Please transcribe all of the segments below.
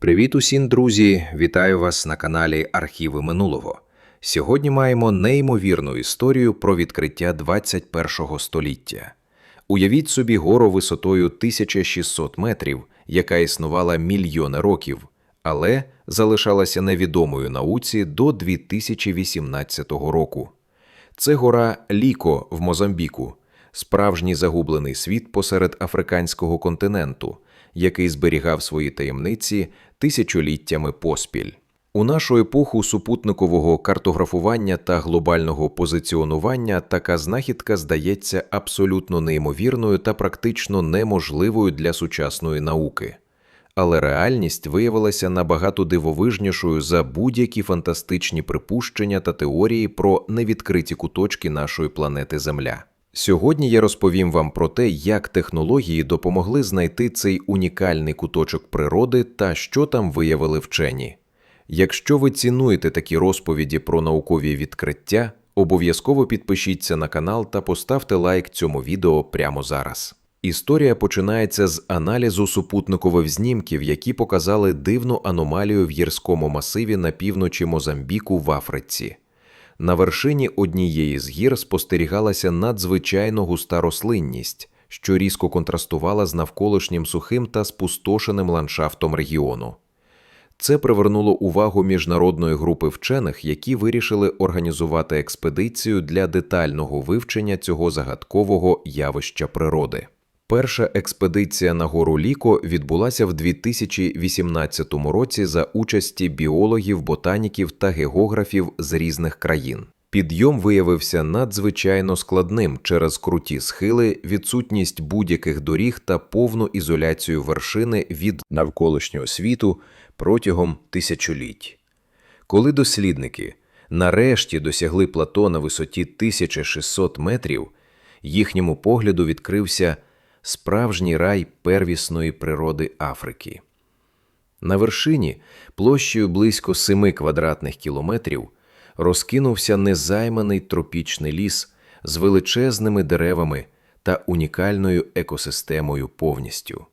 Привіт усім, друзі! Вітаю вас на каналі Архіви минулого. Сьогодні маємо неймовірну історію про відкриття 21-го століття. Уявіть собі гору висотою 1600 метрів, яка існувала мільйони років, але залишалася невідомою науці до 2018 року. Це гора Ліко в Мозамбіку, справжній загублений світ посеред африканського континенту, який зберігав свої таємниці тисячоліттями поспіль. У нашу епоху супутникового картографування та глобального позиціонування така знахідка здається абсолютно неймовірною та практично неможливою для сучасної науки. Але реальність виявилася набагато дивовижнішою за будь-які фантастичні припущення та теорії про невідкриті куточки нашої планети Земля. Сьогодні я розповім вам про те, як технології допомогли знайти цей унікальний куточок природи та що там виявили вчені. Якщо ви цінуєте такі розповіді про наукові відкриття, обов'язково підпишіться на канал та поставте лайк цьому відео прямо зараз. Історія починається з аналізу супутникових знімків, які показали дивну аномалію в гірському масиві на півночі Мозамбіку в Африці. На вершині однієї з гір спостерігалася надзвичайно густа рослинність, що різко контрастувала з навколишнім сухим та спустошеним ландшафтом регіону. Це привернуло увагу міжнародної групи вчених, які вирішили організувати експедицію для детального вивчення цього загадкового явища природи. Перша експедиція на гору Ліко відбулася в 2018 році за участі біологів, ботаніків та географів з різних країн. Підйом виявився надзвичайно складним через круті схили, відсутність будь-яких доріг та повну ізоляцію вершини від навколишнього світу протягом тисячоліть. Коли дослідники нарешті досягли плато на висоті 1600 метрів, їхньому погляду відкрився справжній рай первісної природи Африки. На вершині, площею близько 7 квадратних кілометрів, розкинувся незайманий тропічний ліс з величезними деревами та унікальною екосистемою повністю.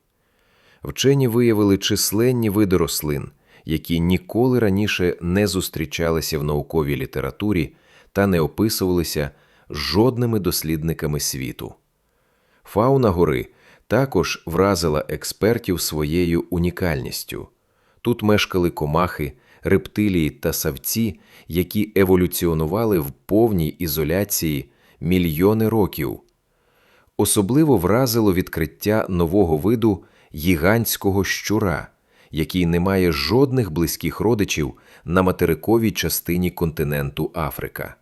Вчені виявили численні види рослин, які ніколи раніше не зустрічалися в науковій літературі та не описувалися жодними дослідниками світу. Фауна гори також вразила експертів своєю унікальністю. Тут мешкали комахи, рептилії та савці, які еволюціонували в повній ізоляції мільйони років. Особливо вразило відкриття нового виду гігантського щура, який не має жодних близьких родичів на материковій частині континенту Африка.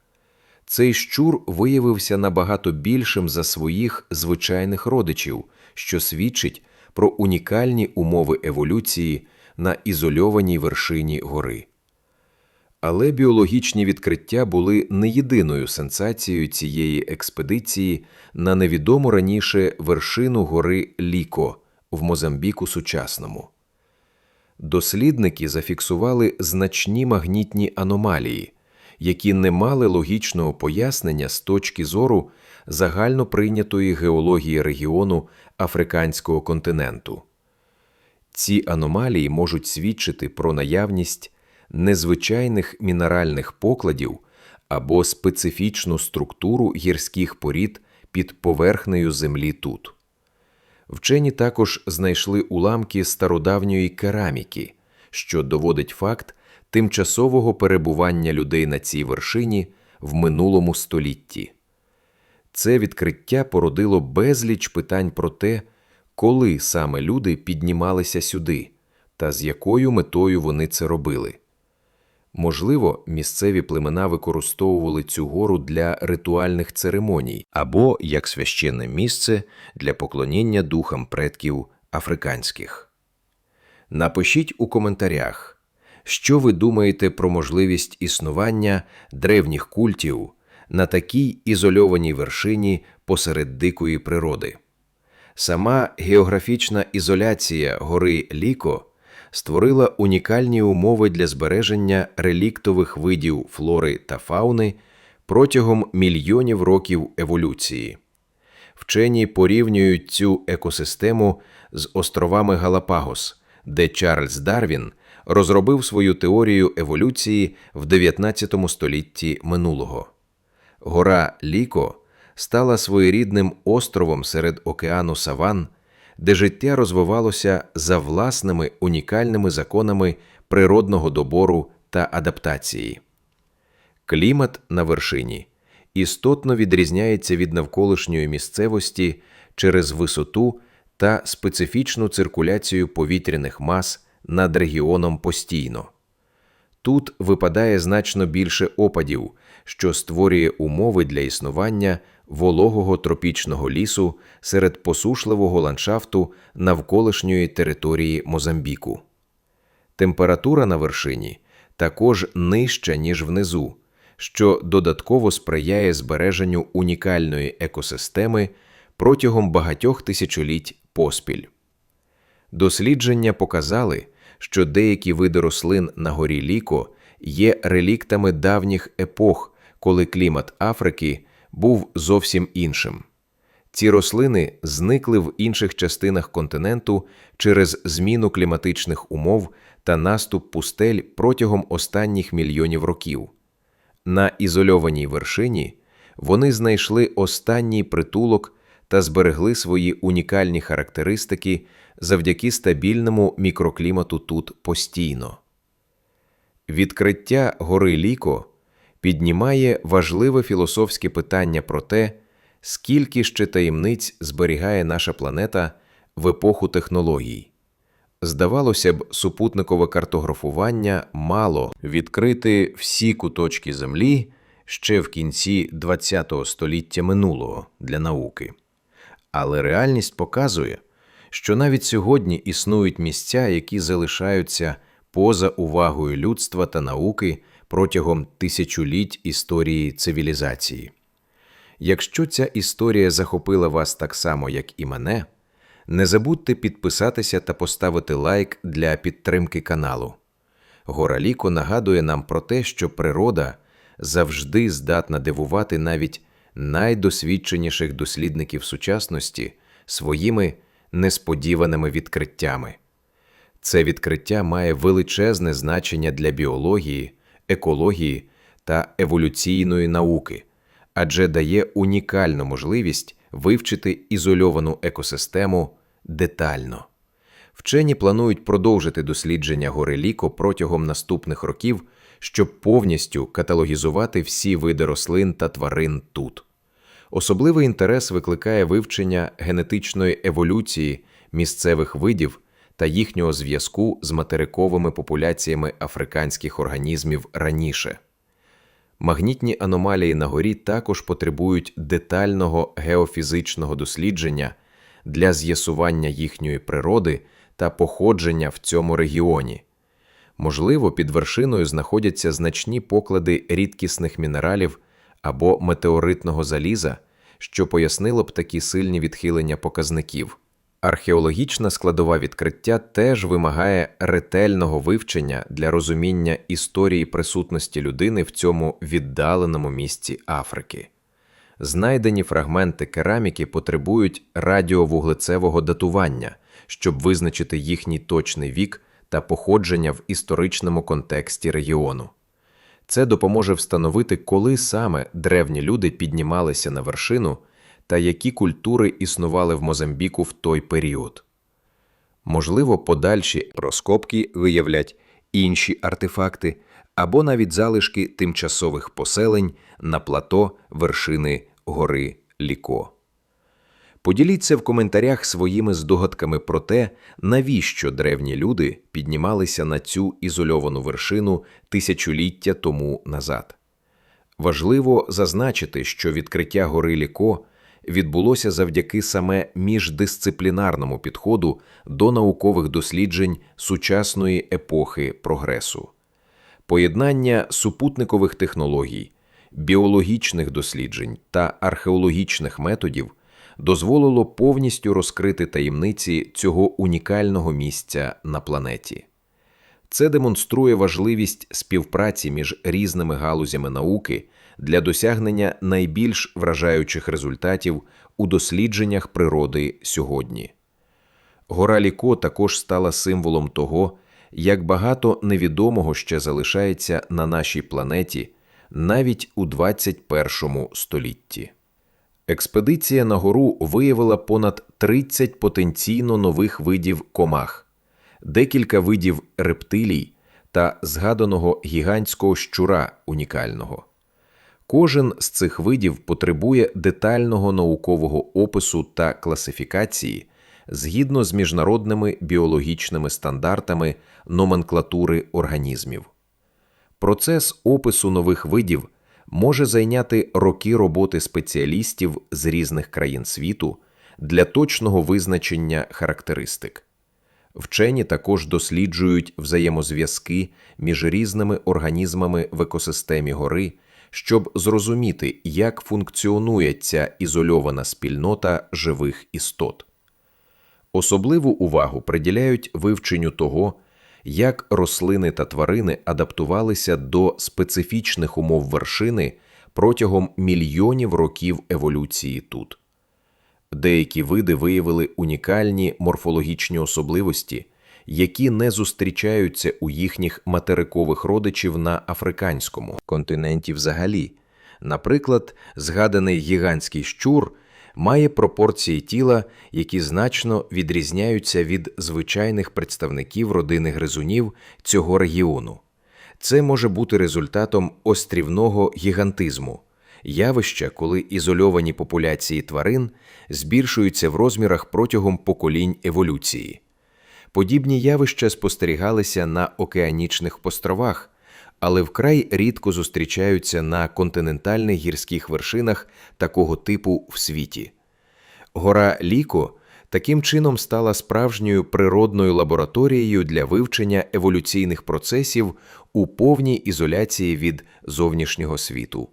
Цей щур виявився набагато більшим за своїх звичайних родичів, що свідчить про унікальні умови еволюції на ізольованій вершині гори. Але біологічні відкриття були не єдиною сенсацією цієї експедиції на невідому раніше вершину гори Ліко в Мозамбіку сучасному. Дослідники зафіксували значні магнітні аномалії, які не мали логічного пояснення з точки зору загально прийнятої геології регіону африканського континенту. Ці аномалії можуть свідчити про наявність незвичайних мінеральних покладів або специфічну структуру гірських порід під поверхнею землі тут. Вчені також знайшли уламки стародавньої кераміки, що доводить факт тимчасового перебування людей на цій вершині в минулому столітті. Це відкриття породило безліч питань про те, коли саме люди піднімалися сюди та з якою метою вони це робили. Можливо, місцеві племена використовували цю гору для ритуальних церемоній або як священне місце для поклоніння духам предків африканських. Напишіть у коментарях, що ви думаєте про можливість існування древніх культів на такій ізольованій вершині посеред дикої природи. Сама географічна ізоляція гори Ліко створила унікальні умови для збереження реліктових видів флори та фауни протягом мільйонів років еволюції. Вчені порівнюють цю екосистему з островами Галапагос, де Чарльз Дарвін розробив свою теорію еволюції в 19 столітті минулого. Гора Ліко стала своєрідним островом серед океану Саван, де життя розвивалося за власними унікальними законами природного добору та адаптації. Клімат на вершині істотно відрізняється від навколишньої місцевості через висоту та специфічну циркуляцію повітряних мас над регіоном постійно. Тут випадає значно більше опадів, що створює умови для існування вологого тропічного лісу серед посушливого ландшафту навколишньої території Мозамбіку. Температура на вершині також нижча, ніж внизу, що додатково сприяє збереженню унікальної екосистеми протягом багатьох тисячоліть поспіль. Дослідження показали, що деякі види рослин на горі Ліко є реліктами давніх епох, коли клімат Африки був зовсім іншим. Ці рослини зникли в інших частинах континенту через зміну кліматичних умов та наступ пустель протягом останніх мільйонів років. На ізольованій вершині вони знайшли останній притулок та зберегли свої унікальні характеристики завдяки стабільному мікроклімату тут постійно. Відкриття гори Ліко піднімає важливе філософське питання про те, скільки ще таємниць зберігає наша планета в епоху технологій. Здавалося б, супутникове картографування мало відкрити всі куточки Землі ще в кінці ХХ століття минулого для науки. Але реальність показує, що навіть сьогодні існують місця, які залишаються поза увагою людства та науки протягом тисячоліть історії цивілізації. Якщо ця історія захопила вас так само, як і мене, не забудьте підписатися та поставити лайк для підтримки каналу. Гора Ліко нагадує нам про те, що природа завжди здатна дивувати навіть найдосвідченіших дослідників сучасності своїми несподіваними відкриттями. Це відкриття має величезне значення для біології, екології та еволюційної науки, адже дає унікальну можливість вивчити ізольовану екосистему детально. Вчені планують продовжити дослідження гори Ліко протягом наступних років, щоб повністю каталогізувати всі види рослин та тварин тут. Особливий інтерес викликає вивчення генетичної еволюції місцевих видів та їхнього зв'язку з материковими популяціями африканських організмів раніше. Магнітні аномалії на горі також потребують детального геофізичного дослідження для з'ясування їхньої природи та походження в цьому регіоні. Можливо, під вершиною знаходяться значні поклади рідкісних мінералів або метеоритного заліза, що пояснило б такі сильні відхилення показників. Археологічна складова відкриття теж вимагає ретельного вивчення для розуміння історії присутності людини в цьому віддаленому місці Африки. Знайдені фрагменти кераміки потребують радіовуглецевого датування, щоб визначити їхній точний вік та походження в історичному контексті регіону. Це допоможе встановити, коли саме древні люди піднімалися на вершину та які культури існували в Мозамбіку в той період. Можливо, подальші розкопки виявлять інші артефакти або навіть залишки тимчасових поселень на плато вершини гори Ліко. Поділіться в коментарях своїми здогадками про те, навіщо древні люди піднімалися на цю ізольовану вершину тисячоліття тому назад. Важливо зазначити, що відкриття гори Ліко відбулося завдяки саме міждисциплінарному підходу до наукових досліджень сучасної епохи прогресу, поєднання супутникових технологій, біологічних досліджень та археологічних методів дозволило повністю розкрити таємниці цього унікального місця на планеті. Це демонструє важливість співпраці між різними галузями науки для досягнення найбільш вражаючих результатів у дослідженнях природи сьогодні. Гора Ліко також стала символом того, як багато невідомого ще залишається на нашій планеті навіть у 21 столітті. Експедиція на гору виявила понад 30 потенційно нових видів комах, декілька видів рептилій та згаданого гігантського щура унікального. Кожен з цих видів потребує детального наукового опису та класифікації згідно з міжнародними біологічними стандартами номенклатури організмів. Процес опису нових видів може зайняти роки роботи спеціалістів з різних країн світу для точного визначення характеристик. Вчені також досліджують взаємозв'язки між різними організмами в екосистемі гори, щоб зрозуміти, як функціонує ця ізольована спільнота живих істот. Особливу увагу приділяють вивченню того, як рослини та тварини адаптувалися до специфічних умов вершини протягом мільйонів років еволюції тут. Деякі види виявили унікальні морфологічні особливості, які не зустрічаються у їхніх материкових родичів на африканському континенті взагалі. Наприклад, згаданий гігантський щур має пропорції тіла, які значно відрізняються від звичайних представників родини гризунів цього регіону. Це може бути результатом острівного гігантизму, явища, коли ізольовані популяції тварин збільшуються в розмірах протягом поколінь еволюції. Подібні явища спостерігалися на океанічних островах, але вкрай рідко зустрічаються на континентальних гірських вершинах такого типу в світі. Гора Ліко таким чином стала справжньою природною лабораторією для вивчення еволюційних процесів у повній ізоляції від зовнішнього світу.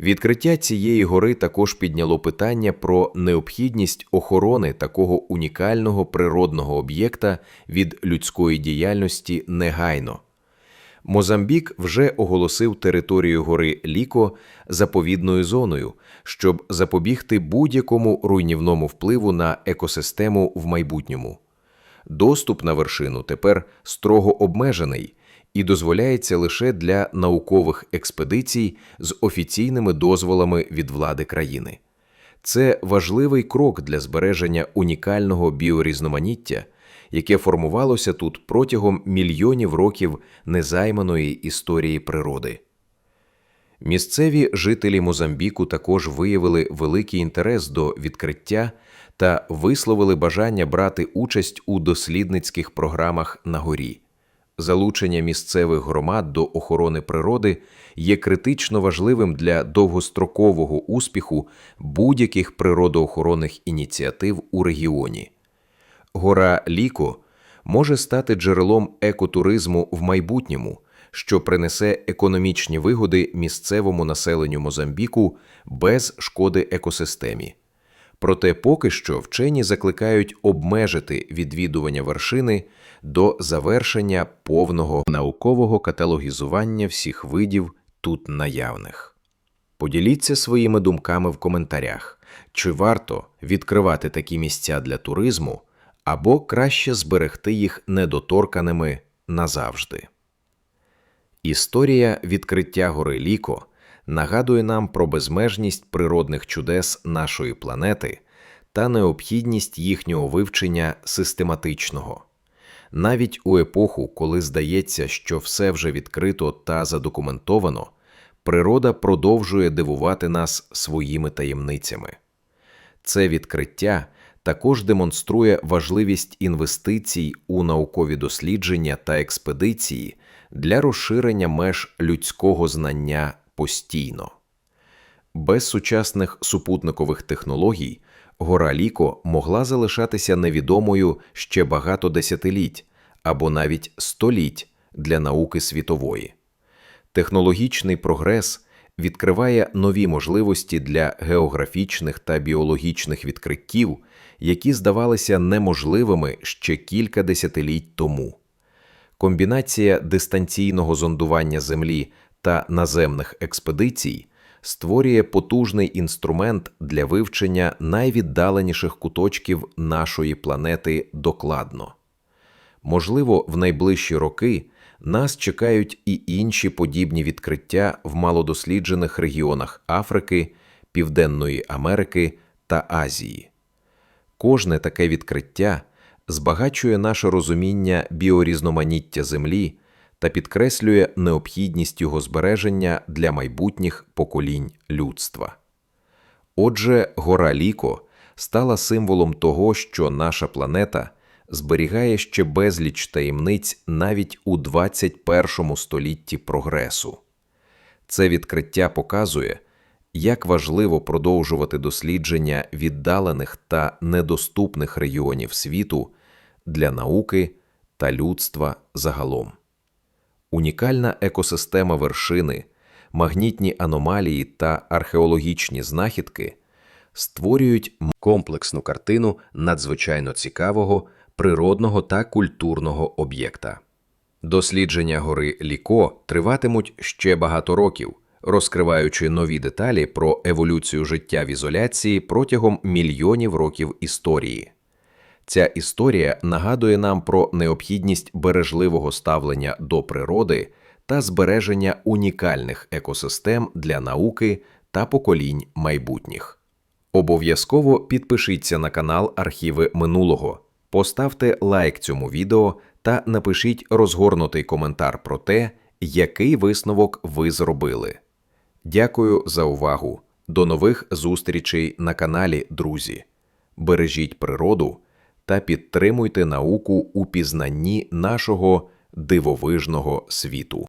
Відкриття цієї гори також підняло питання про необхідність охорони такого унікального природного об'єкта від людської діяльності негайно. Мозамбік вже оголосив територію гори Ліко заповідною зоною, щоб запобігти будь-якому руйнівному впливу на екосистему в майбутньому. Доступ на вершину тепер строго обмежений і дозволяється лише для наукових експедицій з офіційними дозволами від влади країни. Це важливий крок для збереження унікального біорізноманіття, яке формувалося тут протягом мільйонів років незайманої історії природи. Місцеві жителі Мозамбіку також виявили великий інтерес до відкриття та висловили бажання брати участь у дослідницьких програмах на горі. Залучення місцевих громад до охорони природи є критично важливим для довгострокового успіху будь-яких природоохоронних ініціатив у регіоні. Гора Ліко може стати джерелом екотуризму в майбутньому, що принесе економічні вигоди місцевому населенню Мозамбіку без шкоди екосистемі. Проте поки що вчені закликають обмежити відвідування вершини до завершення повного наукового каталогізування всіх видів тут наявних. Поділіться своїми думками в коментарях, чи варто відкривати такі місця для туризму, або краще зберегти їх недоторканими назавжди. Історія відкриття гори Ліко нагадує нам про безмежність природних чудес нашої планети та необхідність їхнього вивчення систематичного. Навіть у епоху, коли здається, що все вже відкрито та задокументовано, природа продовжує дивувати нас своїми таємницями. Це відкриття також демонструє важливість інвестицій у наукові дослідження та експедиції для розширення меж людського знання постійно. Без сучасних супутникових технологій гора Ліко могла залишатися невідомою ще багато десятиліть або навіть століть для науки світової. Технологічний прогрес відкриває нові можливості для географічних та біологічних відкриттів, які здавалися неможливими ще кілька десятиліть тому. Комбінація дистанційного зондування Землі та наземних експедицій створює потужний інструмент для вивчення найвіддаленіших куточків нашої планети докладно. Можливо, в найближчі роки нас чекають і інші подібні відкриття в малодосліджених регіонах Африки, Південної Америки та Азії. Кожне таке відкриття збагачує наше розуміння біорізноманіття Землі та підкреслює необхідність його збереження для майбутніх поколінь людства. Отже, гора Ліко стала символом того, що наша планета зберігає ще безліч таємниць навіть у 21 столітті прогресу. Це відкриття показує, як важливо продовжувати дослідження віддалених та недоступних регіонів світу для науки та людства загалом. Унікальна екосистема вершини, магнітні аномалії та археологічні знахідки створюють комплексну картину надзвичайно цікавого природного та культурного об'єкта. Дослідження гори Ліко триватимуть ще багато років, розкриваючи нові деталі про еволюцію життя в ізоляції протягом мільйонів років історії. Ця історія нагадує нам про необхідність бережливого ставлення до природи та збереження унікальних екосистем для науки та поколінь майбутніх. Обов'язково підпишіться на канал Архіви минулого, поставте лайк цьому відео та напишіть розгорнутий коментар про те, який висновок ви зробили. Дякую за увагу. До нових зустрічей на каналі, друзі. Бережіть природу та підтримуйте науку у пізнанні нашого дивовижного світу.